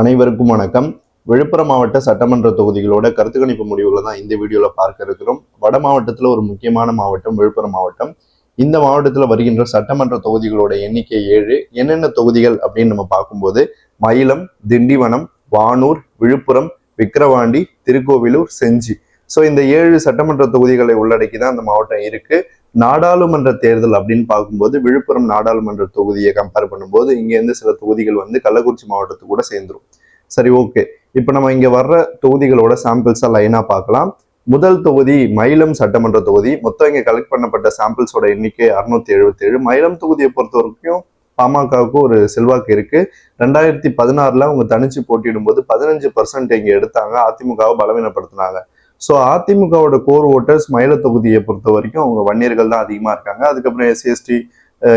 அனைவருக்கும் வணக்கம். விழுப்புரம் மாவட்ட சட்டமன்ற தொகுதிகளோட கருத்து கணிப்பு முடிவுகளை தான் இந்த வீடியோவில் பார்க்க இருக்கிறோம். வட மாவட்டத்தில் ஒரு முக்கியமான மாவட்டம் விழுப்புரம் மாவட்டம். இந்த மாவட்டத்தில் வருகின்ற சட்டமன்ற தொகுதிகளோட எண்ணிக்கை ஏழு. என்னென்ன தொகுதிகள் அப்படின்னு நம்ம பார்க்கும்போது மயிலம் திண்டிவனம் வானூர் விழுப்புரம் விக்கிரவாண்டி திருக்கோவிலூர் செஞ்சி. ஸோ இந்த ஏழு சட்டமன்ற தொகுதிகளை உள்ளடக்கி தான் அந்த மாவட்டம் இருக்குது நாடாளுமன்ற தேர்தல் அப்படின்னு பார்க்கும்போது விழுப்புரம் நாடாளுமன்ற தொகுதியை கம்பேர் பண்ணும்போது இங்கேருந்து சில தொகுதிகள் வந்து கள்ளக்குறிச்சி மாவட்டத்துக்கு கூட சேர்ந்துரும். சரி ஓகே இப்போ நம்ம இங்கே வர்ற தொகுதிகளோட சாம்பிள்ஸாக லைனாக பார்க்கலாம். முதல் தொகுதி மயிலம் சட்டமன்ற தொகுதி. மொத்தம் இங்கே கலெக்ட் பண்ணப்பட்ட சாம்பிள்ஸோட எண்ணிக்கை அறுநூத்தி எழுபத்தி ஏழு மயிலம் தொகுதியை பொறுத்த வரைக்கும் பாமகவுக்கு ஒரு செல்வாக்கு இருக்கு. ரெண்டாயிரத்தி பதினாறுல அவங்க தனிச்சு போட்டியிடும் போது பதினஞ்சு பர்சன்ட் இங்கே எடுத்தாங்க. அதிமுகவை பலவீனப்படுத்தினாங்க. ஸோ அதிமுகவோட கோர் ஓட்டர்ஸ் மயில தொகுதியை பொறுத்த வரைக்கும் அவங்க வன்னியர்கள் தான் அதிகமாக இருக்காங்க. அதுக்கப்புறம் எஸ்சிஎஸ்டி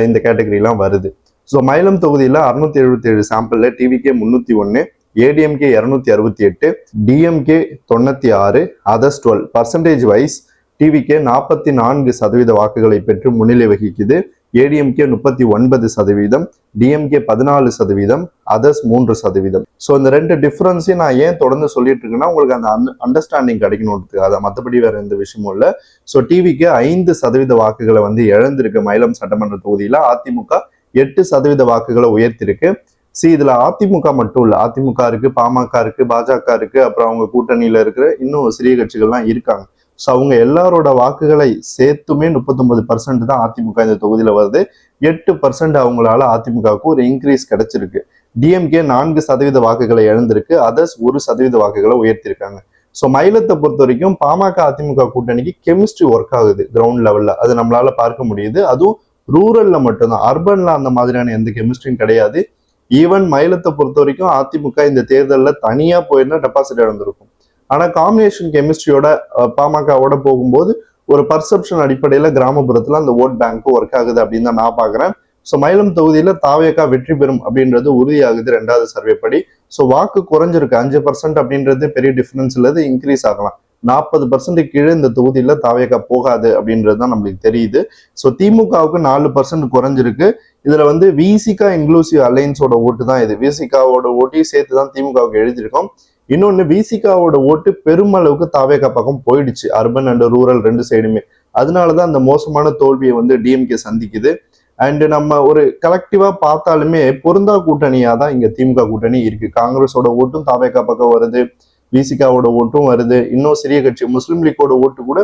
இந்த கேட்டகரிலாம் வருது. ஸோ மயிலம் தொகுதியில் அறுநூத்தி எழுபத்தி ஏழு சாம்பிளில் டிவிகே முந்நூற்றி ஒன்று ஏடிஎம்கே இரநூத்தி அறுபத்தி எட்டு டிஎம்கே தொண்ணூற்றி ஆறு others twelve percentage wise TVK நாற்பத்தி நான்கு சதவீத வாக்குகளை பெற்று முன்னிலை வகிக்குது. ஏடிஎம்கே முப்பத்தி ஒன்பது சதவீதம் டிஎம்கே பதினாலு சதவீதம் அதர்ஸ் மூன்று சதவீதம். ஸோ இந்த ரெண்டு டிஃப்ரென்ஸையும் நான் ஏன் தொடர்ந்து சொல்லிட்டு இருக்கேன்னா உங்களுக்கு அந்த அண்டர்ஸ்டாண்டிங் கிடைக்கணுன்றதுக்கு அதை மற்றபடி வேற எந்த விஷயமும் இல்லை. ஸோ டிவிக்கு ஐந்து சதவீத வாக்குகளை வந்து இழந்திருக்கு மயிலம் சட்டமன்ற தொகுதியில. அதிமுக எட்டு சதவீத வாக்குகளை உயர்த்திருக்கு. சி இதுல அதிமுக மட்டும் இல்ல. அதிமுக இருக்கு பாமக இருக்கு பாஜக இருக்கு அப்புறம் அவங்க கூட்டணியில இருக்கிற இன்னும் சிறிய கட்சிகள்லாம் இருக்காங்க. ஸோ அவங்க எல்லாரோட வாக்குகளை சேர்த்துமே முப்பத்தொன்பது பர்சன்ட் தான் அதிமுக இந்த தொகுதியில் வருது. எட்டு பர்சன்ட் அவங்களால அதிமுகவுக்கு ஒரு இன்க்ரீஸ் கிடைச்சிருக்கு. டிஎம்கே நான்கு சதவீத வாக்குகளை இழந்திருக்கு. அதர்ஸ் ஒரு சதவீத வாக்குகளை உயர்த்திருக்காங்க. ஸோ மயிலத்தை பொறுத்த வரைக்கும் பாமக அதிமுக கூட்டணிக்கு கெமிஸ்ட்ரி ஒர்க் ஆகுது கிரவுண்ட் லெவலில் அது நம்மளால பார்க்க முடியுது. அதுவும் ரூரல்ல மட்டும்தான். அர்பனில் அந்த மாதிரியான எந்த கெமிஸ்ட்ரியும் கிடையாது. ஈவன் மயிலத்தை பொறுத்த வரைக்கும் அதிமுக இந்த தேர்தலில் தனியாக போயிருந்தா டெபாசிட் இழந்திருக்கும். ஆனால் காம்பினேஷன் கெமிஸ்ட்ரியோட பாமகவோட போகும்போது ஒரு பர்செப்ஷன் அடிப்படையில் கிராமப்புறத்தில் அந்த ஓட் பேங்க்கு ஒர்க் ஆகுது அப்படின்னு தான் நான் பார்க்குறேன் ஸோ மயிலம் தொகுதியில் தாவேக்கா வெற்றி பெறும் அப்படின்றது உறுதியாகுது ரெண்டாவது சர்வே படி ஸோ வாக்கு குறைஞ்சிருக்கு. அஞ்சு பர்சன்ட் அப்படின்றது பெரிய டிஃப்ரென்ஸ் இல்லது இன்க்ரீஸ் ஆகலாம். நாற்பது பர்சன்ட் கீழே இந்த தொகுதியில் தாவேக்கா போகாது அப்படின்றது தான் நம்மளுக்கு தெரியுது. ஸோ திமுகவுக்கு நாலு பர்சன்ட் குறைஞ்சிருக்கு. இதில் வந்து விசிகா இன்க்ளூசிவ் அலையன்ஸோட ஓட்டு தான் இது. விசிகாவோட ஓட்டையும் சேர்த்து தான் திமுகவுக்கு எழுதியிருக்கோம். இன்னொன்று விசிகாவோட ஓட்டு பெருமளவுக்கு தாவேகா பக்கம் போயிடுச்சு. அர்பன் அண்ட் ரூரல் ரெண்டு சைடுமே அதனால தான் அந்த மோசமான தோல்வியை வந்து டிஎம்கே சந்திக்குது. அண்டு நம்ம ஒரு கலெக்டிவாக பார்த்தாலுமே பொருந்தா கூட்டணியாக தான் இங்கே திமுக கூட்டணி இருக்குது காங்கிரஸோட ஓட்டும் தாவேகா பக்கம் வருது. விசிகாவோட ஓட்டும் வருது. இன்னும் சிறிய கட்சி முஸ்லீம் லீக்கோட ஓட்டு கூட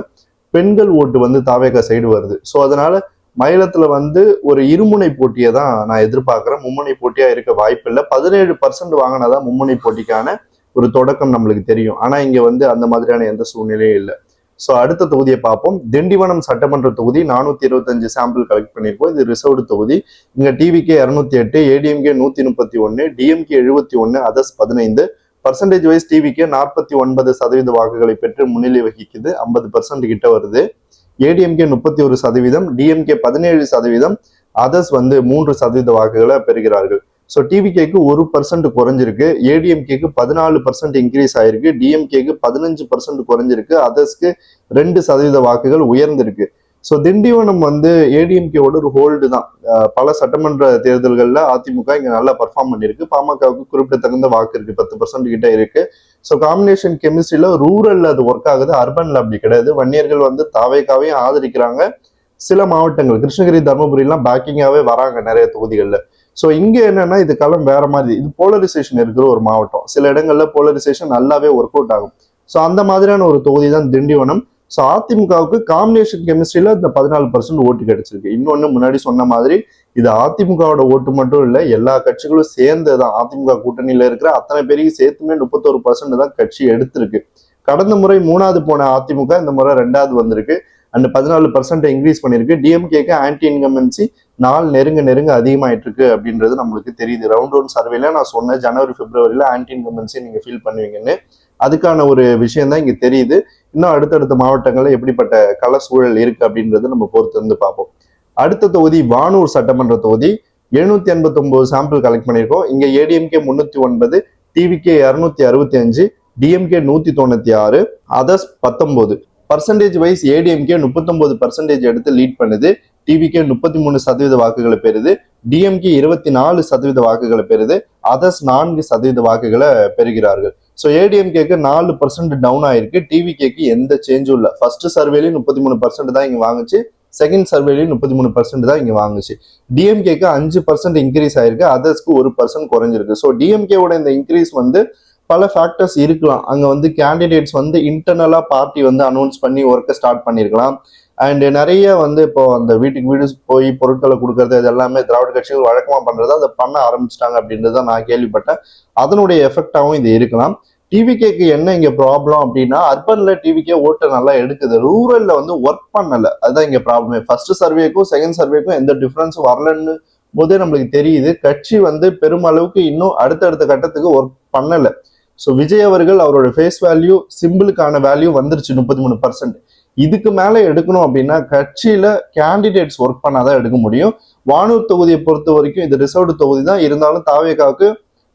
பெண்கள் ஓட்டு வந்து தாவேகா சைடு வருது. ஸோ அதனால மயிலத்தில் வந்து ஒரு இருமுனை போட்டியை தான் நான் எதிர்பார்க்குறேன். மும்முனை போட்டியாக இருக்க வாய்ப்பு இல்லை பதினேழு பர்சன்ட் வாங்கினாதான் மும்முனை போட்டிக்கான ஒரு தொடக்கம் நம்மளுக்கு தெரியும். ஆனா இங்க வந்து அந்த மாதிரியான எந்த சூழ்நிலையும் இல்லை. ஸோ அடுத்த தொகுதியை பார்ப்போம். திண்டிவனம் சட்டமன்ற தொகுதி நானூற்றி இருபத்தஞ்சு சாம்பிள் கலெக்ட் பண்ணியிருக்கோம். இது ரிசர்வ்டு தொகுதி. இங்கே டிவிகே இரநூத்தி எட்டு ஏடிஎம்கே நூற்றி முப்பத்தி ஒன்று டிஎம்கே எழுபத்தி ஒன்று அதர்ஸ் பதினைந்து. பர்சன்டேஜ் வைஸ் டிவிக்கு நாற்பத்தி ஒன்பது சதவீத வாக்குகளை பெற்று முன்னிலை வகிக்குது. ஐம்பது பர்சன்ட் கிட்ட வருது. ஏடிஎம்கே முப்பத்தி ஒரு சதவீதம் டிஎம்கே பதினேழு சதவீதம் அதர்ஸ் வந்து மூன்று சதவீத வாக்குகளை பெறுகிறார்கள். ஸோ டிவிகேக்கு ஒரு பர்சன்ட் குறைஞ்சிருக்கு. ஏடிஎம்கேக்கு பதினாலு பர்சன்ட் இன்க்ரீஸ் ஆயிருக்கு. டிஎம்கேக்கு பதினஞ்சு பர்சன்ட் குறைஞ்சிருக்கு. அதர்ஸ்க்கு ரெண்டு சதவீத வாக்குகள் உயர்ந்திருக்கு. ஸோ திண்டிவனம் வந்து ஏடிஎம்கேவோட ஒரு ஹோல்டு தான். பல சட்டமன்ற தேர்தல்களில் அதிமுக இங்கே நல்லா பர்ஃபார்ம் பண்ணியிருக்கு. பாமகவுக்கு குறிப்பிடத்தகுந்த வாக்கு இருக்கு. பத்து பர்சன்ட் கிட்ட இருக்கு. ஸோ காம்பினேஷன் கெமிஸ்ட்ரியில் ரூரல்ல அது ஒர்க் ஆகுது. அர்பன்ல அப்படி கிடையாது. வன்னியர்கள் வந்து தாவேக்காவையும் ஆதரிக்கிறாங்க. சில மாவட்டங்கள் கிருஷ்ணகிரி தருமபுரிலாம் பேக்கிங்காகவே வராங்க நிறைய தொகுதிகளில். ஸோ இங்கே என்னன்னா இது களம் வேற மாதிரி இது போலரைசேஷன் இருக்கிற ஒரு மாவட்டம். சில இடங்கள்ல போலரைசேஷன் நல்லாவே ஒர்க் அவுட் ஆகும். ஸோ அந்த மாதிரியான ஒரு தொகுதி தான் திண்டிவனம். ஸோ அதிமுகவுக்கு காம்பினேஷன் கெமிஸ்ட்ரியில இந்த பதினாலு பர்சன்ட் ஓட்டு கிடைச்சிருக்கு. இன்னொன்று முன்னாடி சொன்ன மாதிரி இது அதிமுகவோட ஓட்டு மட்டும் இல்லை எல்லா கட்சிகளும் சேர்ந்து தான் அதிமுக கூட்டணியில இருக்கிற அத்தனை பேரையும் சேர்த்துமே முப்பத்தோரு பர்சன்ட் தான் கட்சி எடுத்திருக்கு. கடந்த முறை மூணாவது போன அதிமுக இந்த முறை ரெண்டாவது வந்திருக்கு. அண்ட் பதினாலு பர்சன்ட் இன்க்ரீஸ் பண்ணியிருக்கு டிஎம்கேக்கு ஆன்டி இன்கமென்சி நாள் நெருங்க நெருங்க அதிகமாயிட்டு இருக்கு அப்படின்றது நம்மளுக்கு தெரியுது. ரவுண்ட் ஒன் சர்வேல நான் சொன்னேன் ஜனவரி பிப்ரவரியில ஆன்டி இன்கம்பன்சி நீங்க ஃபீல் பண்ணுவீங்கன்னு அதுக்கான ஒரு விஷயம் தான் இங்க தெரியுது. இன்னும் அடுத்தடுத்த மாவட்டங்கள்ல எப்படிப்பட்ட கள சூழல் இருக்கு அப்படின்றது நம்ம பொறுத்து இருந்து பார்ப்போம். அடுத்த தொகுதி வானூர் சட்டமன்ற தொகுதி. எழுநூத்தி எண்பத்தி ஒன்பது சாம்பிள் கலெக்ட் பண்ணியிருக்கோம். இங்க ஏடிஎம்கே முன்னூத்தி ஒன்பது டிவிகே இரநூத்தி அறுபத்தி அஞ்சு டிஎம்கே நூத்தி தொண்ணூத்தி ஆறு அதர்ஸ் பத்தொன்பது பர்சன்டேஜ் வைஸ் ஏடிஎம்கே முப்பத்தொன்பது பர்சன்டேஜ் எடுத்து லீட் பண்ணுது. டிவிகே முப்பத்தி மூணு சதவீத வாக்குகளை பெறுது. டிஎம்கே இருபத்தி நாலு சதவீத வாக்குகளை பெறுது. அதர்ஸ் நான்கு சதவீத வாக்குகளை பெறுகிறார்கள். ஸோ ஏடிஎம்கேக்கு நாலு பர்சன்ட் டவுன் ஆயிருக்கு. டிவிகேக்கு எந்த சேஞ்சும் இல்லை. ஃபர்ஸ்ட் சர்வேலையும் முப்பத்தி மூணு பர்சன்ட் தான் இங்கே வாங்குச்சு. செகண்ட் சர்வேலையும் முப்பத்தி மூணு பர்சன்ட் தான் இங்கே வாங்குச்சு. டிஎம்கேக்கு அஞ்சு பர்சன்ட் இன்க்ரீஸ் ஆயிருக்கு. அதர்ஸ்க்கு ஒரு பர்சன்ட் குறைஞ்சிருக்கு. ஸோ டிஎம்கேவோட இந்த இன்க்ரீஸ் வந்து பல ஃபேக்டர்ஸ் இருக்கலாம். அங்க வந்து கேண்டிடேட்ஸ் வந்து இன்டர்னலாக பார்ட்டி வந்து அனௌன்ஸ் பண்ணி ஒர்க்கை ஸ்டார்ட் பண்ணியிருக்கலாம் அண்ட் நிறைய வந்து இப்போ அந்த வீட்டுக்கு வீடு போய் பொருட்களை கொடுக்கறது இது எல்லாமே திராவிட கட்சிகள் வழக்கமாக பண்றது அதை பண்ண ஆரம்பிச்சிட்டாங்க அப்படின்றத நான் கேள்விப்பட்டேன். அதனுடைய எஃபெக்டாகவும் இது இருக்கலாம். டிவிகேக்கு என்ன இங்கே ப்ராப்ளம் அப்படின்னா அர்பனில் டிவிகே ஓட்டை நல்லா எடுக்குது. ரூரலில் வந்து ஒர்க் பண்ணலை. அதுதான் இங்கே ப்ராப்ளமே ஃபர்ஸ்ட் சர்வேக்கும் செகண்ட் சர்வேக்கும் எந்த டிஃப்ரென்ஸும் வரலன்னு போதே நம்மளுக்கு தெரியுது. கட்சி வந்து பெருமளவுக்கு இன்னும் அடுத்தடுத்த கட்டத்துக்கு ஒர்க் பண்ணலை. ஸோ விஜய் அவர்கள் அவரோட ஃபேஸ் வேல்யூ சிம்பிளுக்கான வேல்யூ வந்துருச்சு முப்பத்தி மூணு பர்சன்ட் இதுக்கு மேல எடுக்கணும் அப்படின்னா கட்சியில கேண்டிடேட்ஸ் ஒர்க் பண்ணாதான் எடுக்க முடியும். வானூர் தொகுதியை பொறுத்த வரைக்கும் இது ரிசர்வ்டு தொகுதி தான். இருந்தாலும் தாவேகாவுக்கு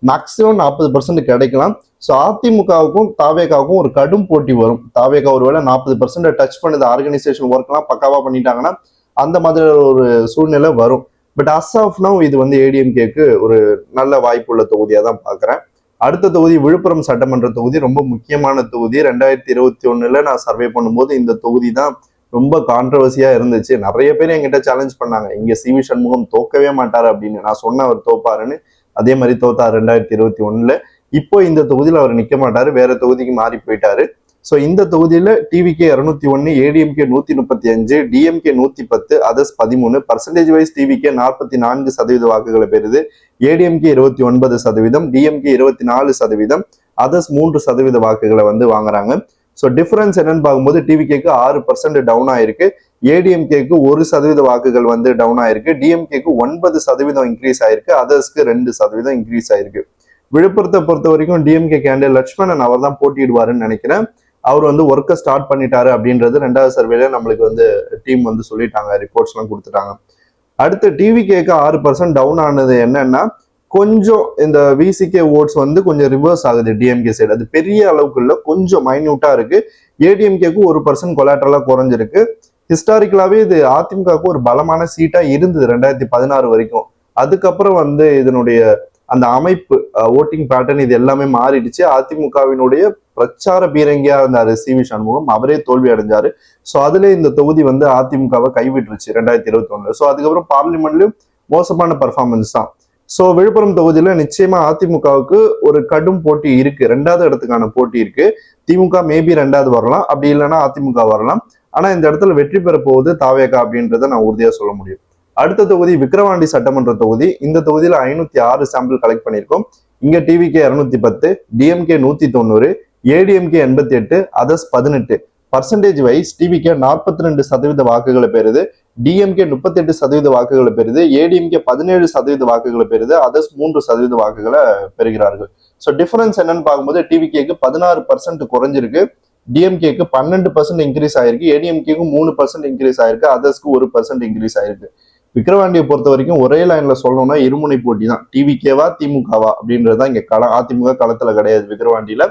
மேக்சிமம் நாற்பது பர்சன்ட் கிடைக்கலாம். ஸோ அதிமுகவுக்கும் தாவேகாவுக்கும் ஒரு கடும் போட்டி வரும். தாவேகா ஒருவேளை நாற்பது பர்சன்ட் டச் பண்ணுது ஆர்கனைசேஷன் ஒர்க்லாம் பக்காவாக பண்ணிட்டாங்கன்னா அந்த மாதிரி ஒரு சூழ்நிலை வரும். பட் அஸ் ஆஃப் நவ் இது வந்து ஏடிஎம்கேக்கு ஒரு நல்ல வாய்ப்புள்ள தொகுதியாக தான் பார்க்குறேன். அடுத்த தொகுதி விழுப்புரம் சட்டமன்ற தொகுதி ரொம்ப முக்கியமான தொகுதி. ரெண்டாயிரத்தி இருபத்தி ஒன்றில் நான் சர்வே பண்ணும்போது இந்த தொகுதி தான் ரொம்ப கான்ட்ரவர்சியா இருந்துச்சு. நிறைய பேர் என்கிட்ட சேலஞ்ச் பண்ணாங்க. இங்க சிவி சண்முகம் தோக்கவே மாட்டாரு அப்படின்னு. நான் சொன்ன அவர் தோப்பாருன்னு. அதே மாதிரி தோத்தார் ரெண்டாயிரத்தி இருபத்தி ஒண்ணுல. இப்போ இந்த தொகுதியில் அவர் நிக்க மாட்டாரு. வேற தொகுதிக்கு மாறி போயிட்டாரு. ஸோ இந்த தொகுதியில் டிவிகே இருநூத்தி ஒன்று ஏடிஎம்கே நூத்தி முப்பத்தி அஞ்சு டிஎம்கே நூத்தி பத்து அதர்ஸ் பதிமூணு. பர்சன்டேஜ் வைஸ் டிவிகே நாற்பத்தி நான்கு சதவீத வாக்குகளை பெறுது. ஏடிஎம்கே இருபத்தி ஒன்பது சதவீதம் டிஎம்கே இருபத்தி நாலு சதவீதம் அதர்ஸ் மூன்று சதவீத வாக்குகளை வந்து வாங்குறாங்க. ஸோ டிஃபரன்ஸ் என்னன்னு பார்க்கும்போது டிவிகேக்கு ஆறு பர்சன்ட் டவுன் ஆயிருக்கு. ஏடிஎம்கேக்கு ஒரு சதவீத வாக்குகள் வந்து டவுன் ஆயிருக்கு. டிஎம்கேக்கு ஒன்பது சதவீதம் இன்க்ரீஸ் ஆயிருக்கு. அதர்ஸ்க்கு ரெண்டு சதவீதம் இன்க்ரீஸ் ஆயிருக்கு. விழுப்புரத்தை பொறுத்த வரைக்கும் டிஎம்கே கேண்டில் லட்சுமணன் அவர் தான் போட்டியிடுவாருன்னு நினைக்கிறேன். அவர் வந்து ஒர்க்கை ஸ்டார்ட் பண்ணிட்டாரு அப்படின்றது ரெண்டாவது சர்வேல நம்மளுக்கு வந்து டீம் வந்து சொல்லிட்டாங்க ரிப்போர்ட்ஸ்லாம் கொடுத்துட்டாங்க. அடுத்து டிவி கேக்கு ஆறு பர்சன்ட் டவுன் ஆனது என்னன்னா கொஞ்சம் இந்த விசிகே ஓட்ஸ் வந்து கொஞ்சம் ரிவர்ஸ் ஆகுது டிஎம்கே சைடு அது பெரிய அளவுக்கு இல்லை கொஞ்சம் மைன்யூட்டா இருக்கு. ஏடிஎம்கேக்கு ஒரு பர்சன்ட் கொலாட்டரலா குறைஞ்சிருக்கு. ஹிஸ்டாரிக்கலாகவே இது அதிமுகவுக்கு ஒரு பலமான சீட்டா இருந்தது ரெண்டாயிரத்தி பதினாறு வரைக்கும். அதுக்கப்புறம் வந்து இதனுடைய அந்த அமைப்பு ஓட்டிங் பேட்டர்ன் இது எல்லாமே மாறிடுச்சு. அதிமுகவினுடைய பிரச்சார பீரங்கியா இருந்தாரு சி வி சண்முகம். அவரே தோல்வி அடைஞ்சாரு. ஸோ அதுல இந்த தொகுதி வந்து அதிமுகவை கைவிட்டுருச்சு ரெண்டாயிரத்தி இருபத்தி ஒண்ணுல ஸோ அதுக்கப்புறம் பார்லிமெண்ட்லயும் மோசமான பர்ஃபார்மன்ஸ் தான். ஸோ விழுப்புரம் தொகுதியில நிச்சயமா அதிமுகவுக்கு ஒரு கடும் போட்டி இருக்கு. ரெண்டாவது இடத்துக்கான போட்டி இருக்கு. திமுக மேபி ரெண்டாவது வரலாம். அப்படி இல்லைன்னா அதிமுக வரலாம். ஆனா இந்த இடத்துல வெற்றி பெற போகுது தாவேகா அப்படின்றத நான் உறுதியா சொல்ல முடியும். அடுத்த தொகுதி விக்கிரவாண்டி சட்டமன்ற தொகுதி. இந்த தொகுதியில ஐநூத்தி ஆறு சாம்பிள் கலெக்ட் பண்ணியிருக்கோம். இங்க டிவிகே இருநூத்தி பத்து டிஎம்கே நூத்தி தொண்ணூறு ஏடிஎம்கே எண்பத்தி எட்டு அதர்ஸ் பதினெட்டு. பர்சன்டேஜ் வைஸ் டிவிகே நாற்பத்தி ரெண்டு சதவீத வாக்குகளை பெறுது. டிஎம்கே முப்பத்தெட்டு சதவீத வாக்குகளை பெறுது. ஏடிஎம்கே பதினேழு சதவீத வாக்குகளை பெறுது. அதர்ஸ் மூன்று சதவீத வாக்குகளை பெறுகிறார்கள். ஸோ டிஃபரன்ஸ் என்னன்னு பார்க்கும்போது டிவிகேக்கு பதினாறு பர்சன்ட் குறைஞ்சிருக்கு. டிஎம்கேக்கு பன்னெண்டு பர்சன்ட் இன்க்ரீஸ் ஆயிருக்கு. ஏடிஎம்கேக்கு மூணு பர்சன்ட் இன்க்ரீஸ் ஆயிருக்கு. அதர்ஸ்க்கு ஒரு பர்சன்ட் இன்க்ரீஸ் ஆயிருக்கு. விக்ரவாண்டியை பொறுத்த வரைக்கும் ஒரே லைன்ல சொல்லணும்னா இருமுனை போட்டி தான் டிவிகேவா திமுகவா அப்படின்றது தான் இங்க கள அதிமுக களத்துல கிடையாது விக்ரவாண்டியில்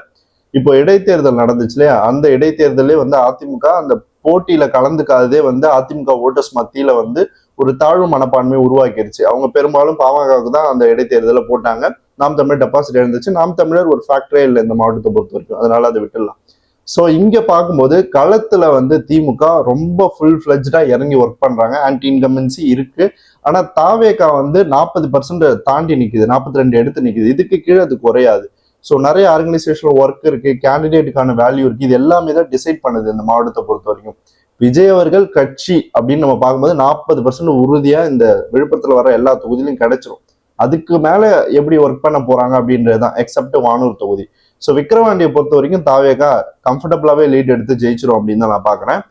இப்போ இடைத்தேர்தல் நடந்துச்சு இல்லையா? அந்த இடைத்தேர்தலே வந்து அதிமுக அந்த போட்டியில கலந்துக்காததே வந்து அதிமுக ஓட்டர்ஸ் மத்தியில வந்து ஒரு தாழ்வு மனப்பான்மையை உருவாக்கிருச்சு. அவங்க பெரும்பாலும் பாமகவுக்கு தான் அந்த இடைத்தேர்தலை போட்டாங்க. நாம் தமிழர் டெபாசிட் இருந்துச்சு நாம் தமிழர் ஒரு ஃபேக்டரே இல்லை இந்த மாவட்டத்தை பொறுத்த வரைக்கும். அதனால அதை விட்டுடலாம். ஸோ இங்க பார்க்கும்போது களத்துல வந்து திமுக ரொம்ப ஃபுல் ஃபிளஜ்டா இறங்கி ஒர்க் பண்றாங்க. ஆன்டி இன்கம்பன்சி இருக்கு. ஆனா தாவேகா வந்து நாற்பது பர்சன்ட் தாண்டி நிக்குது. நாற்பத்தி ரெண்டு எடுத்து நிக்குது. இதுக்கு கீழே அது குறையாது. ஸோ நிறைய ஆர்கனைசேஷனல் ஒர்க் இருக்கு கேண்டிடேட்டுக்கான வேல்யூ இருக்கு. இது எல்லாமே தான் டிசைட் பண்ணுது இந்த மாவட்டத்தை பொறுத்த வரைக்கும். விஜய் அவர்கள் கட்சி அப்படின்னு நம்ம பார்க்கும்போது நாற்பது பர்சன்ட் உறுதியா இந்த விழுப்புரத்துல வர எல்லா தொகுதியிலும் கிடைச்சிரும். அதுக்கு மேல எப்படி ஒர்க் பண்ண போறாங்க அப்படின்றது தான் எக்ஸப்ட் வானூர் தொகுதி. ஸோ விக்ரவாண்டியை பொறுத்த வரைக்கும் தாவேகா கம்ஃபர்டபுளாவே லீட் எடுத்து ஜெயிச்சிரும் அப்படின்னு தான் நான் பாக்குறேன்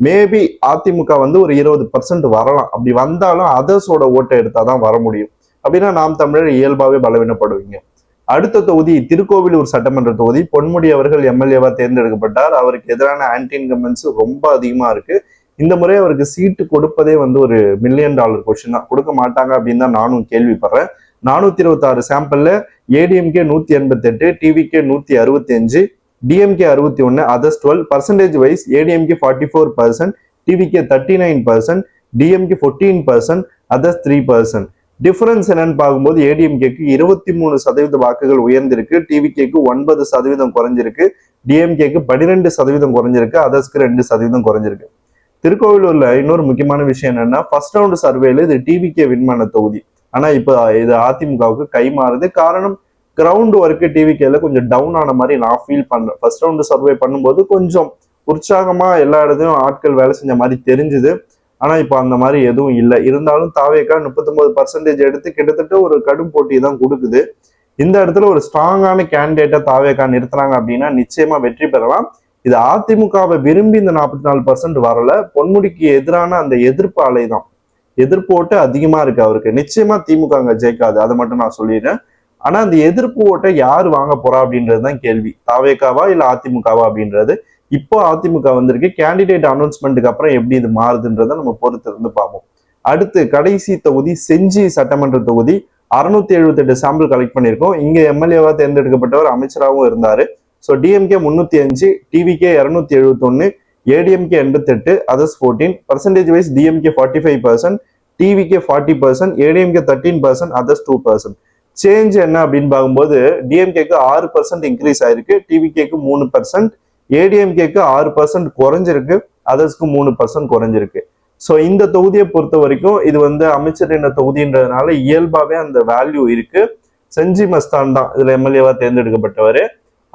மேபி அதிமுக வந்து ஒரு இருபது பர்சன்ட் வரலாம். அப்படி வந்தாலும் அதர்ஸோட ஓட்டை எடுத்தாதான் வர முடியும். அப்படின்னா நாம் தமிழர் இயல்பாவே பலவீனப்படுவீங்க. அடுத்த தொகுதி திருக்கோவிலூர் சட்டமன்ற தொகுதி. பொன்முடி அவர்கள் எம்எல்ஏவா தேர்ந்தெடுக்கப்பட்டார். அவருக்கு எதிரான ஆன்டி இன்கமெண்ட்ஸ் ரொம்ப அதிகமா இருக்கு. இந்த முறை அவருக்கு சீட்டு கொடுப்பதே வந்து ஒரு மில்லியன் டாலர் கொஸ்டின் தான். கொடுக்க மாட்டாங்க அப்படின்னு தான் நானும் கேள்விப்படுறேன். நானூத்தி இருபத்தி ஆறு சாம்பிள்ல ஏடிஎம்கே நூத்தி எண்பத்தி எட்டு டிவிகே நூத்தி அறுபத்தி அஞ்சு டிஎம்கே அறுபத்தி ஒன்னு others twelve percentage wise ADMK forty four percent TVK thirty nine percent DMK fourteen percent others three percent difference என்னன்னு பார்க்கும்போது ஏடிஎம்கேக்கு இருபத்தி மூணு சதவீத வாக்குகள் உயர்ந்திருக்கு. டிவிகேக்கு ஒன்பது சதவீதம் குறைஞ்சிருக்கு. டிஎம்கேக்கு பன்னிரெண்டு சதவீதம் குறைஞ்சிருக்கு. அதர்ஸ்க்கு ரெண்டு சதவீதம் குறைஞ்சிருக்கு. திருக்கோவிலூர்ல இன்னொரு முக்கியமான விஷயம் என்னன்னா ஃபர்ஸ்ட் ரவுண்ட் சர்வேல இது டிவிகே விண்மான தொகுதி. ஆனா இப்போ இது அதிமுகவுக்கு கை மாறுது. காரணம் கிரவுண்ட் ஒர்க்கு டிவிகேல கொஞ்சம் டவுன் ஆன மாதிரி நான் ஃபீல் பண்ணேன் ஃபர்ஸ்ட் ரவுண்ட் சர்வே பண்ணும்போது கொஞ்சம் உற்சாகமா எல்லா இடத்தையும் ஆட்கள் வேலை செஞ்ச மாதிரி தெரிஞ்சுது. ஆனா இப்போ அந்த மாதிரி எதுவும் இல்லை. இருந்தாலும் தாவேக்கா முப்பத்தொன்பது பர்சன்டேஜ் எடுத்து கிட்டத்தட்ட ஒரு கடும் போட்டி தான் கொடுக்குது. இந்த இடத்துல ஒரு ஸ்ட்ராங்கான கேண்டிடேட்டை தாவேக்கா நிறுத்துறாங்க அப்படின்னா நிச்சயமா வெற்றி பெறலாம். இது அதிமுகவை விரும்பி இந்த நாற்பத்தி நாலு பர்சன்ட் வரல. பொன்முடிக்கு எதிரான அந்த எதிர்ப்பு அலை தான். எதிர்ப்பு ஓட்டு அதிகமா இருக்கு அவருக்கு. நிச்சயமா திமுக அங்க ஜெயிக்காது. அதை மட்டும் நான் சொல்லிடுறேன். ஆனா அந்த எதிர்ப்பு ஓட்டை யார் வாங்க போறா அப்படின்றது தான் கேள்வி. தாவேக்காவா இல்ல அதிமுகவா அப்படின்றது? இப்போ அதிமுக வந்திருக்கு. கேண்டிடேட் அனௌன்ஸ்மெண்ட்டுக்கு அப்புறம் எப்படி இது மாறுதுன்றதை நம்ம பொறுத்து இருந்து பார்ப்போம். அடுத்து கடைசி தொகுதி செஞ்சி சட்டமன்ற தொகுதி. அறுநூத்தி எழுபத்தி எட்டு சாம்பிள் கலெக்ட் பண்ணியிருக்கோம் இங்க எம்எல்ஏவா தேர்ந்தெடுக்கப்பட்டவர் அமைச்சராகவும் இருந்தாரு. ஸோ டிஎம்கே முன்னூத்தி அஞ்சு டிவிகே இரநூத்தி எழுபத்தி ஒன்னு ஏடிஎம்கே எண்பத்தெட்டு others fourteen percentage wise DMK forty five percent TVK forty percent ADMK thirteen percent others two percent change என்ன அப்படின்னு பார்க்கும்போது டிஎம்கேக்கு ஆறு பர்சன்ட் இன்க்ரீஸ் ஆயிருக்கு டிவிகேக்கு மூணு பர்சன்ட் ஏடிஎம்கேக்கு ஆறு பர்சன்ட் குறைஞ்சிருக்கு அதர்ஸ்க்கு மூணு பர்சன்ட் குறைஞ்சிருக்கு. ஸோ இந்த தொகுதியை பொறுத்த வரைக்கும் இது வந்து அமைச்சர் அமைச்சரின் தொகுதின்றதுனால இயல்பாகவே அந்த வேல்யூ இருக்கு. செஞ்சி மஸ்தான் தான் இதில் எம்எல்ஏவா தேர்ந்தெடுக்கப்பட்டவர்.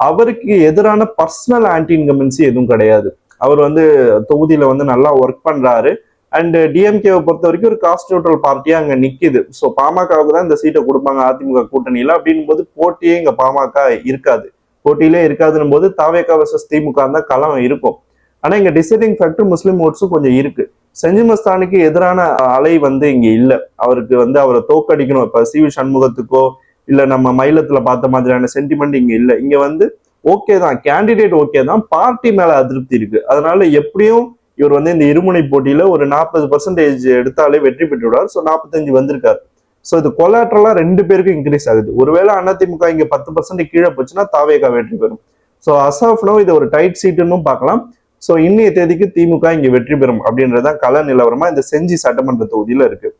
அவருக்கு எதிரான பர்சனல் ஆன்டி இன்கமென்சி எதுவும் கிடையாது. அவர் வந்து தொகுதியில் வந்து நல்லா ஒர்க் பண்ணுறாரு அண்ட் டிஎம்கேவை பொறுத்த வரைக்கும் ஒரு காஸ்ட் நியூட்ரல் பார்ட்டியாக அங்கே நிற்கிது ஸோ பாமகவுக்கு தான் இந்த சீட்டை கொடுப்பாங்க அதிமுக கூட்டணியில். அப்படின் போது போட்டியே இங்கே பாமக இருக்காது. போட்டியிலே இருக்காதுன்னும் போது தாவேகா வர்சஸ் திமுக தான் களம் இருக்கும். ஆனா இங்க டிசைடிங் ஃபேக்டர் முஸ்லீம் ஓட்ஸும் கொஞ்சம் இருக்கு. செஞ்சி மஸ்தானுக்கு எதிரான அலை வந்து இங்க இல்ல. அவருக்கு வந்து அவரை தோக்கடிக்கணும். இப்ப சி வி சண்முகத்துக்கோ இல்ல நம்ம மயிலத்துல பார்த்த மாதிரியான சென்டிமெண்ட் இங்க இல்ல. இங்க வந்து ஓகே தான். கேண்டிடேட் ஓகே தான். பார்ட்டி மேல அதிருப்தி இருக்கு. அதனால எப்படியும் இவர் வந்து இந்த இருமுனை போட்டியில ஒரு நாற்பது பர்சன்டேஜ் எடுத்தாலே வெற்றி பெற்று விடுவார் ஸோ நாற்பத்தஞ்சு வந்திருக்காரு. ஸோ இது கொலாட்ரலா ரெண்டு பேருக்கும் இன்க்ரீஸ் ஆகுது. ஒருவேளை அதிமுக இங்க பத்து பர்சன்ட் கீழே போச்சுன்னா தாவேகா வெற்றி பெறும். ஸோ அசாஃப்னோ இது ஒரு டைட் சீட்டுன்னு பார்க்கலாம். ஸோ இன்னைய தேதிக்கு திமுக இங்க வெற்றி பெறும் அப்படின்றதான் கள நிலவரமா இந்த செஞ்சி சட்டமன்ற தொகுதியில இருக்கு.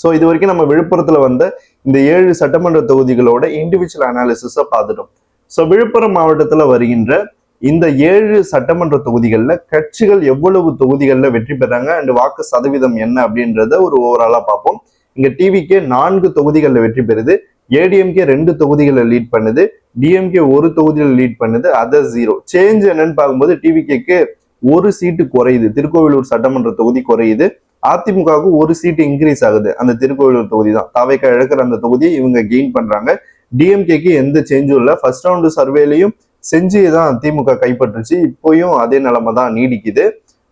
ஸோ இது வரைக்கும் நம்ம விழுப்புரத்துல வந்த இந்த ஏழு சட்டமன்ற தொகுதிகளோட இண்டிவிஜுவல் அனாலிசிஸை பார்த்துட்டோம். ஸோ விழுப்புரம் மாவட்டத்துல வருகின்ற இந்த ஏழு சட்டமன்ற தொகுதிகளில் கட்சிகள் எவ்வளவு தொகுதிகளில் வெற்றி பெறாங்க? அண்ட் வாக்கு சதவீதம் என்ன அப்படின்றத ஒரு ஓவராலா பார்ப்போம். இங்க டிவிக்கே நான்கு தொகுதிகளில் வெற்றி பெறுது. ஏடிஎம்கே ரெண்டு தொகுதிகளில் லீட் பண்ணுது. டிஎம்கே ஒரு தொகுதியில் லீட் பண்ணுது. அதர் ஜீரோ சேஞ்ச் என்னன்னு பார்க்கும்போது டிவிகேக்கு ஒரு சீட்டு குறையுது. திருக்கோவிலூர் சட்டமன்ற தொகுதி குறையுது. அதிமுகவுக்கு ஒரு சீட்டு இன்க்ரீஸ் ஆகுது. அந்த திருக்கோவிலூர் தொகுதி தான் தாவைக்கா இழக்கிற அந்த தொகுதியை இவங்க கெயின் பண்றாங்க. டிஎம்கேக்கு எந்த சேஞ்சும் இல்லை. ஃபர்ஸ்ட் ரவுண்டு சர்வேலையும் செஞ்சு தான் திமுக கைப்பற்றுச்சு. இப்போயும் அதே நிலைமை தான் நீடிக்குது.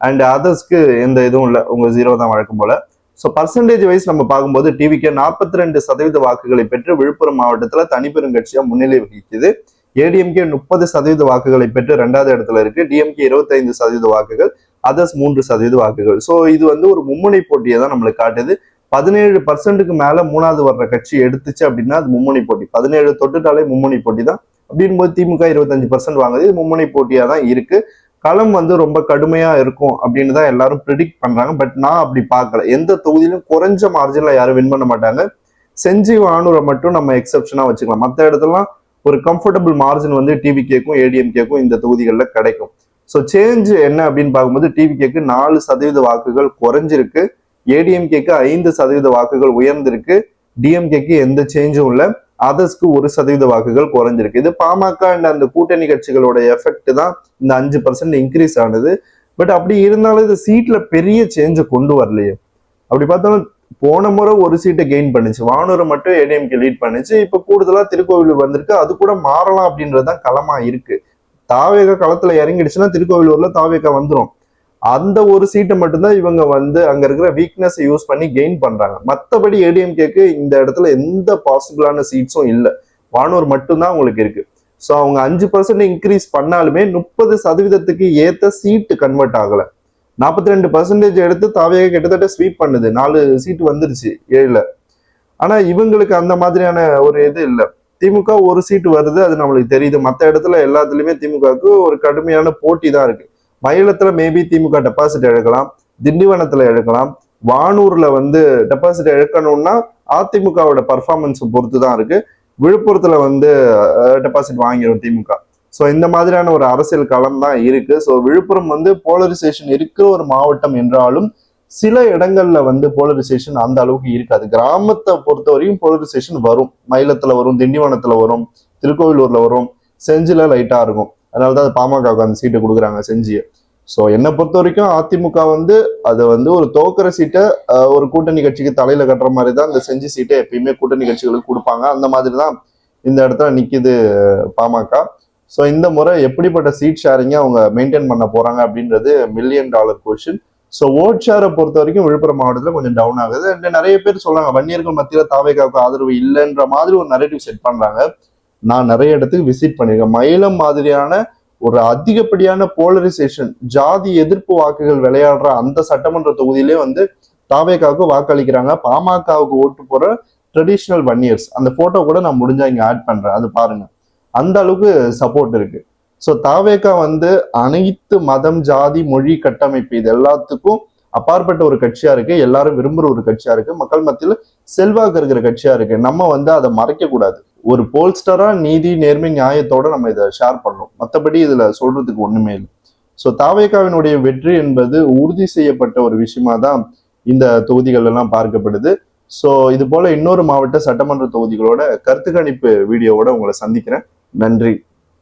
அண்ட் அதர்ஸ்க்கு எந்த இதுவும் இல்லை. உங்க ஜீரோ தான் வழக்கம் போல. ஸோ பர்சன்டேஜ் வைஸ் நம்ம பார்க்கும்போது டிவிக்கு நாற்பத்தி ரெண்டு சதவீத வாக்குகளை பெற்று விழுப்புரம் மாவட்டத்தில் தனிப்பெரும் கட்சியாக முன்னிலை வகிக்குது. ஏடிஎம்கே முப்பது சதவீத வாக்குகளை பெற்று ரெண்டாவது இடத்துல இருக்கு. டிஎம்கே இருபத்தைந்து சதவீத வாக்குகள் அதர்ஸ் மூன்று சதவீத வாக்குகள். ஸோ இது வந்து ஒரு மும்முனை போட்டியை தான் நம்மளுக்கு காட்டுது. பதினேழு பர்சன்ட்டுக்கு மேலே மூணாவது வர்ற கட்சி எடுத்துச்சு அப்படின்னா அது மும்முனை போட்டி. பதினேழு தொட்டுட்டாலே மும்முனை போட்டி தான். அப்படின்போது திமுக இருபத்தஞ்சு பர்சன்ட் வாங்குது. இது மும்முனை போட்டியாக தான் இருக்குது களம் வந்து ரொம்ப கடுமையா இருக்கும் அப்படின்னு தான் எல்லாரும் ப்ரிடிக்ட் பண்றாங்க. பட் நான் அப்படி பார்க்கல. எந்த தொகுதியிலும் குறைஞ்ச மார்ஜின்ல யாரும் வின் பண்ண மாட்டாங்க. செஞ்சி வானூரை மட்டும் நம்ம எக்ஸப்ஷனா வச்சுக்கலாம். மற்ற இடத்துலலாம் ஒரு கம்ஃபர்டபுள் மார்ஜின் வந்து டிவிகேக்கும் ஏடிஎம்கேக்கும் இந்த தொகுதிகளில் கிடைக்கும். ஸோ சேஞ்ச் என்ன அப்படின்னு பார்க்கும்போது டிவிகேக்கு நாலு சதவீத வாக்குகள் குறைஞ்சிருக்கு. ஏடிஎம்கேக்கு ஐந்து சதவீத வாக்குகள் உயர்ந்திருக்கு. டிஎம்கேக்கு எந்த சேஞ்சும் இல்லை. அதர்ஸ்க்கு ஒரு சதவீத வாக்குகள் குறைஞ்சிருக்கு. இது பாமக அண்ட் அந்த கூட்டணி கட்சிகளோட எஃபெக்ட் தான் இந்த அஞ்சு பர்சன்ட் இன்க்ரீஸ் ஆனது. பட் அப்படி இருந்தாலும் இது சீட்ல பெரிய சேஞ்சை கொண்டு வரலையே. அப்படி பார்த்தாலும் போன முறை ஒரு சீட்டை கெயின் பண்ணுச்சு. வானூரை மட்டும் ஏடிஎம்கே லீட் பண்ணுச்சு. இப்போ கூடுதலாக திருக்கோவிலூர் வந்திருக்கு. அது கூட மாறலாம் அப்படின்றது தான் களமா இருக்கு. தாவேக களத்துல இறங்கிடுச்சுன்னா திருக்கோவிலூர்ல தாவேகா வந்துடும் அந்த ஒரு சீட்டை மட்டும்தான் இவங்க வந்து அங்க இருக்கிற வீக்னஸ் யூஸ் பண்ணி கெயின் பண்றாங்க. மத்தபடி ஏடிஎம்கேக்கு இந்த இடத்துல எந்த பாசிபிளான சீட்ஸும் இல்லை. வானூர் மட்டும்தான் அவங்களுக்கு இருக்கு. ஸோ அவங்க அஞ்சு பர்சன்ட் இன்க்ரீஸ் பண்ணாலுமே முப்பது சதவீதத்துக்கு ஏத்த சீட்டு கன்வெர்ட் ஆகல. நாற்பத்தி ரெண்டு பர்சன்டேஜ் எடுத்து தாவையாக கிட்டத்தட்ட ஸ்வீப் பண்ணுது. நாலு சீட்டு வந்துருச்சு ஏழுல. ஆனா இவங்களுக்கு அந்த மாதிரியான ஒரு இது இல்லை. திமுக ஒரு சீட்டு வருது அது நம்மளுக்கு தெரியுது. மற்ற இடத்துல எல்லாத்துலயுமே திமுகவுக்கு ஒரு கடுமையான போட்டி தான் இருக்கு. மயிலத்துல மேபி திமுக டெபாசிட் எடுக்கலாம். திண்டிவனத்துல எடுக்கலாம். வானூர்ல வந்து டெபாசிட் இழக்கணும்னா அதிமுகவோட பர்ஃபார்மன்ஸ் பொறுத்து தான் இருக்கு. விழுப்புரத்துல வந்து டெபாசிட் வாங்கிடும் திமுக. ஸோ இந்த மாதிரியான ஒரு அரசியல் களம் தான் இருக்கு. ஸோ விழுப்புரம் வந்து போலரிசேஷன் இருக்கிற ஒரு மாவட்டம் என்றாலும் சில இடங்கள்ல வந்து போலரிசேஷன் அந்த அளவுக்கு இருக்காது. கிராமத்தை பொறுத்த வரையும் போலரிசேஷன் வரும். மயிலத்துல வரும் திண்டிவனத்துல வரும் திருக்கோவிலூர்ல வரும். செஞ்சில லைட்டா இருக்கும். அதனாலதான் பாமக அந்த சீட்டை கொடுக்குறாங்க செஞ்சியை. ஸோ என்னை பொறுத்த வரைக்கும் அதிமுக வந்து அது வந்து ஒரு தோக்கிற சீட்டை ஒரு கூட்டணி கட்சிக்கு தலையில கட்டுற மாதிரி தான் இந்த செஞ்சு சீட்டை எப்பயுமே கூட்டணி கட்சிகளுக்கு கொடுப்பாங்க. அந்த மாதிரி தான் இந்த இடத்துல நிற்கிது பாமக. ஸோ இந்த முறை எப்படிப்பட்ட சீட் ஷேரிங்கை அவங்க மெயின்டைன் பண்ண போறாங்க அப்படின்றது million dollar question so vote ஷேரை பொறுத்த வரைக்கும் விழுப்புரம் மாவட்டத்தில் கொஞ்சம் டவுன் ஆகுது. அண்ட் நிறைய பேர் சொல்றாங்க வன்னியர்கள் மத்தியில் தாவேகாவுக்கு ஆதரவு இல்லைன்ற மாதிரி ஒரு நரேட்டிவ் செட் பண்றாங்க. நான் நிறைய இடத்துக்கு விசிட் பண்ணியிருக்கேன். மயிலம் மாதிரியான ஒரு அதிகப்படியான போலரைசேஷன் ஜாதி எதிர்ப்பு வாக்குகள் விளையாடுற அந்த சட்டமன்ற தொகுதியிலே வந்து தாவேகாவுக்கு வாக்களிக்கிறாங்க. பாமகவுக்கு ஓட்டு போற ட்ரெடிஷ்னல் வன்னியர்ஸ் அந்த போட்டோ கூட நான் முடிஞ்சா இங்க ஆட் பண்றேன். அது பாருங்க. அந்த அளவுக்கு சப்போர்ட் இருக்கு. ஸோ தாவேக்கா வந்து அனைத்து மதம் ஜாதி மொழி கட்டமைப்பு இது எல்லாத்துக்கும் அப்பாற்பட்ட ஒரு கட்சியா இருக்கு. எல்லாரும் விரும்புற ஒரு கட்சியா இருக்கு. மக்கள் மத்தியில் செல்வாக்கு இருக்கிற கட்சியா இருக்கு. நம்ம வந்து அதை மறைக்க கூடாது. ஒரு போல்ஸ்டரா நீதி நேர்மை நியாயத்தோட நம்ம இதை ஷேர் பண்ணணும். மற்றபடி இதுல சொல்றதுக்கு ஒண்ணுமே இல்லை. ஸோ தாவேகாவினுடைய வெற்றி என்பது உறுதி செய்யப்பட்ட ஒரு விஷயமா தான் இந்த தொகுதிகள் எல்லாம் பார்க்கப்படுது. ஸோ இது போல இன்னொரு மாவட்ட சட்டமன்ற தொகுதிகளோட கருத்து கணிப்பு வீடியோவோட உங்களை சந்திக்கிறேன். நன்றி.